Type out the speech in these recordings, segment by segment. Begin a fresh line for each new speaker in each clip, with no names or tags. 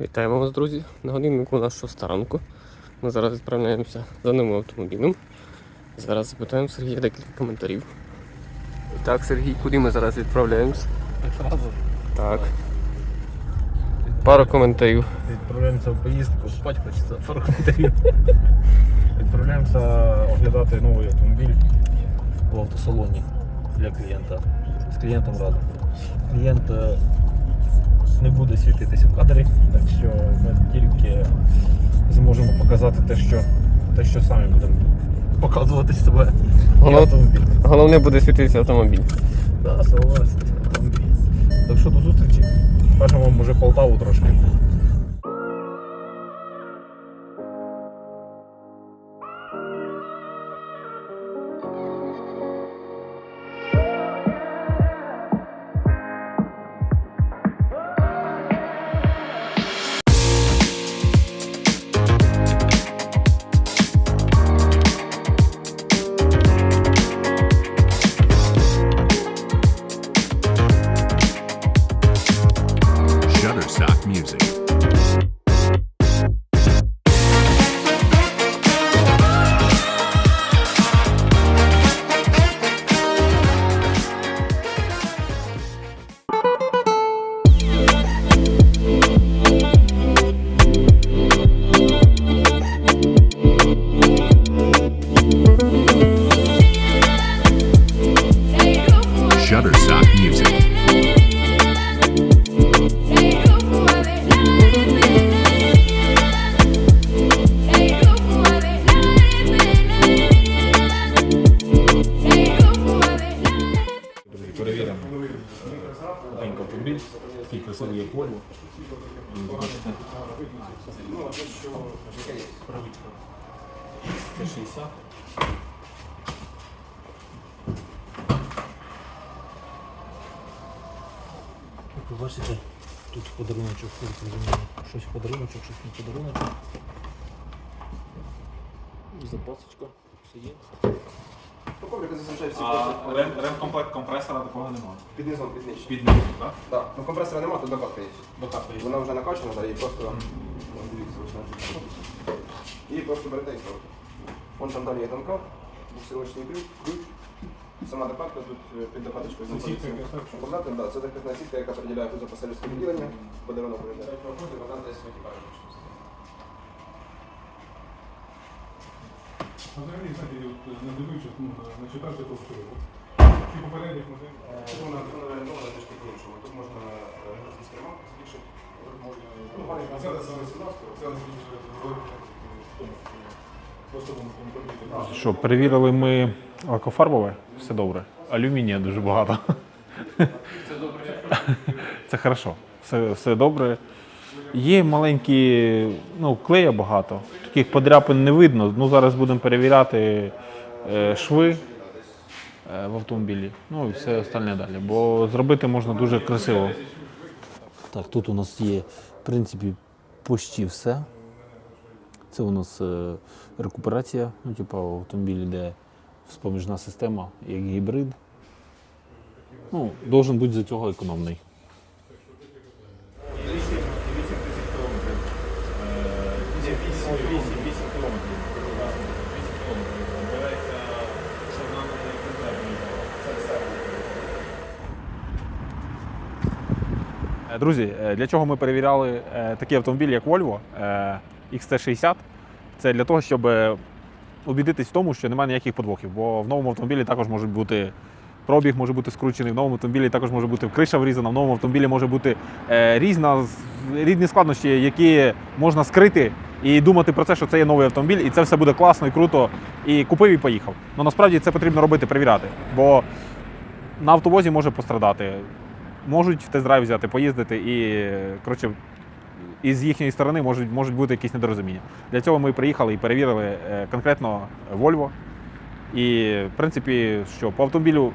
Вітаємо вас, друзі. На годиннику у нас 6 ранку. Ми зараз відправляємося за новим автомобілем. Зараз запитаємо Сергія декілька коментарів. Так, Сергій, куди ми зараз відправляємося?
Одразу
Так. Пару коментарів.
відправляємося в поїздку, спати хочеться пару коментарів. Відправляємося оглядати новий автомобіль в автосалоні для клієнта. З клієнтом разом. Клієнт не буде світитися в кадрі, так що ми тільки зможемо показати те, що, те, що самі будемо показувати себе.
Голов...
Автомобіль.
Головне буде світитися автомобіль.
Да, согласен. Автомобіль. Так що до зустрічі. Покажемо вам уже Полтаву трошки.
Music.
Маленький автомобіль, такий красивий як Volvo. Правичка. Т60. Як ви бачите, тут подаруночок, щось подаруночок, щось не подаруночок. Запасочка, є.
Ну, коврики зазвичай всі
А рем, ремкомплект компресора такого немає.
під низом під нижче.
Під ним, так?
Так, ну компресора немає, тут докатка є.
Докатка є.
Вона вже накачана, да, і просто Вон, дивіться, ось просто берете і ставите. Вон там далі є домкрат, буксировочний ключ, ключ. Сама докатка тут е, під докаточкою знаходиться. Обладнана, да, це захисна сітка, яка приділяє тут за пасажирське відділення, подарунок виглядає. Проходить, вона десь в
А Взагалі, от, не дивившись, ну, начитався то що. Чи попередніх моделей?
Тут вона вона орієнтована трішки по-іншому. Тут можна е, регуляційський збільшити. Можна, ну, маленька
це
це 18
це компромітно.
Що, перевірили ми лакофарбове, все добре. Алюмінія дуже багато. Це добре. Це хорошо. Все, все добре. Є маленькі, ну, клея багато. Таких подряпин не видно. Ну, зараз будемо перевіряти е, шви е, в автомобілі. Ну і все остальне далі. Бо зробити можна дуже красиво.
Так, тут у нас є, в принципі, почти все. Це у нас е, рекуперація, ну, типу, в автомобілі йде споміжна система, як гібрид. Ну, должен бути за цього економний.
Е, Друзі, е, для чого ми перевіряли е, такий автомобіль, як Volvo е, XT60? Це для того, щоб е, убідитись в тому, що немає ніяких подвохів. Бо в новому автомобілі також може бути пробіг, може бути скручений, в новому автомобілі також може бути криша врізана, в новому автомобілі може бути е, різна, різні складнощі, які можна скрити і думати про це, що це є новий автомобіль, і це все буде класно і круто. І купив і поїхав. Ну насправді це потрібно робити, перевіряти. Бо на автовозі може пострадати. Можуть в тест-драйв взяти, поїздити і коротше, і з їхньої сторони можуть, можуть бути якісь недорозуміння. Для цього ми приїхали і перевірили е, конкретно Volvo. І, в принципі, що по автомобілю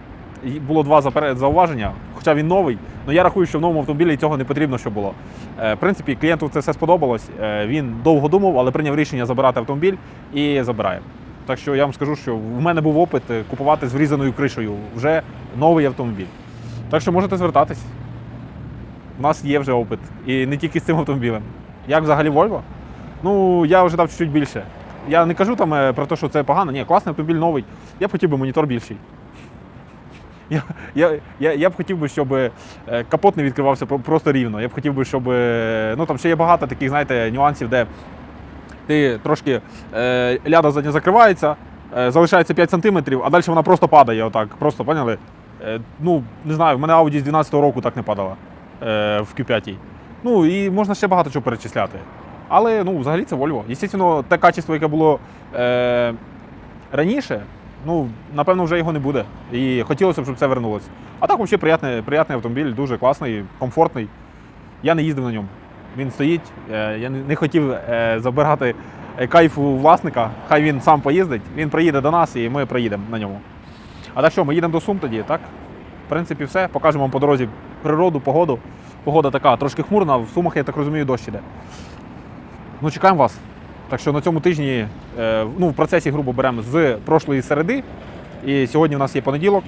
було два зауваження, хоча він новий, але я рахую, що в новому автомобілі цього не потрібно, щоб було. Е, В принципі, клієнту це все сподобалось. Е, Він довго думав, але прийняв рішення забирати автомобіль і забирає. Так що я вам скажу, що в мене був опит купувати з врізаною кришею вже новий автомобіль. Так що можете звертатись. У нас є вже опит. І не тільки з цим автомобілем. Як взагалі Volvo? Ну, я вже дав чуть-чуть більше. Я не кажу там е, про те, що це погано. Ні, класний автомобіль новий. Я б хотів би монітор більший. Я, я, я, я б хотів би, щоб е, капот не відкривався просто рівно. Я б хотів би, щоб. е, Ну там ще є багато таких, знаєте, нюансів, де ти трошки е, ляда задня закривається, е, залишається 5 см, а далі вона просто падає. Отак. Просто поняли? Е, ну, не знаю, в мене Audi з 12-го року так не падала е, в Q5. Ну і можна ще багато чого перечисляти. Але ну, взагалі це Volvo. Звісно, те качество, яке було е, раніше, ну, напевно, вже його не буде. І хотілося б, щоб це вернулося. А так, взагалі, приятний, приятний автомобіль, дуже класний, комфортний. Я не їздив на ньому. Він стоїть. Е, Я не хотів забирати е, кайф у власника. Хай він сам поїздить, він приїде до нас і ми приїдемо на ньому. А так що, ми їдемо до Сум тоді, так? В принципі, все. Покажемо вам по дорозі природу, погоду. Погода така трошки хмурна, в Сумах, я так розумію, дощ іде. Ну, чекаємо вас. Так що на цьому тижні, е, ну, в процесі грубо беремо з прошлої середи. І сьогодні у нас є понеділок.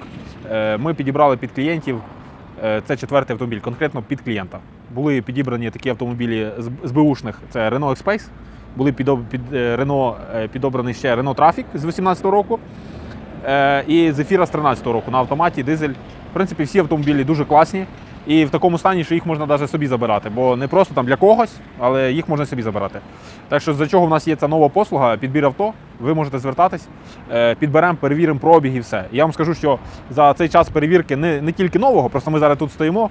Е, Ми підібрали під клієнтів. е, Це четвертий автомобіль, конкретно під клієнта. Були підібрані такі автомобілі з- БУшних, це Renault X-Space. Були під е, Renault підобраний ще Renault Traffic з 2018 року. Е, І Zephyra з 13 року на автоматі, дизель. В принципі, всі автомобілі дуже класні. І в такому стані, що їх можна навіть собі забирати, бо не просто там для когось, але їх можна собі забирати. Так що за чого в нас є ця нова послуга, підбір авто, ви можете звертатись, е, підберемо, перевіримо пробіг і все. Я вам скажу, що за цей час перевірки не, не тільки нового, просто ми зараз тут стоїмо.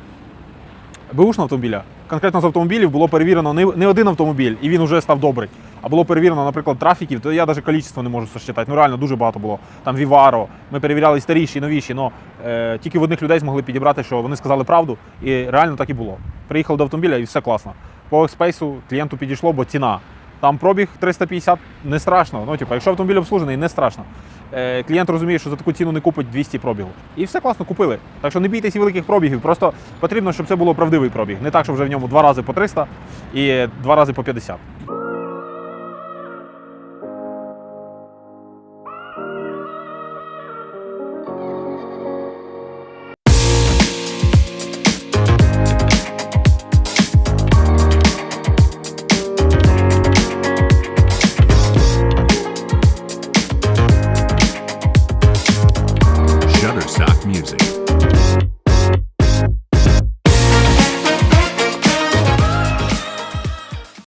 Бушного автомобіля. Конкретно з автомобілів було перевірено не, один автомобіль, і він вже став добрий. А було перевірено, наприклад, трафіків, то я навіть кількість не можу сосчитати. Ну реально дуже багато було. Там Віваро. Ми перевіряли старіші, новіші, але е, тільки в одних людей змогли підібрати, що вони сказали правду, і реально так і було. Приїхали до автомобіля і все класно. По експейсу клієнту підійшло, бо ціна. Там пробіг 350 не страшно. Ну, типу, якщо автомобіль обслужений, не страшно. Е, клієнт розуміє, що за таку ціну не купить 200 пробігів. І все класно купили. Так що не бійтеся великих пробігів. Просто потрібно, щоб це було правдивий пробіг. Не так, що вже в ньому два рази по 300 і два рази по 50.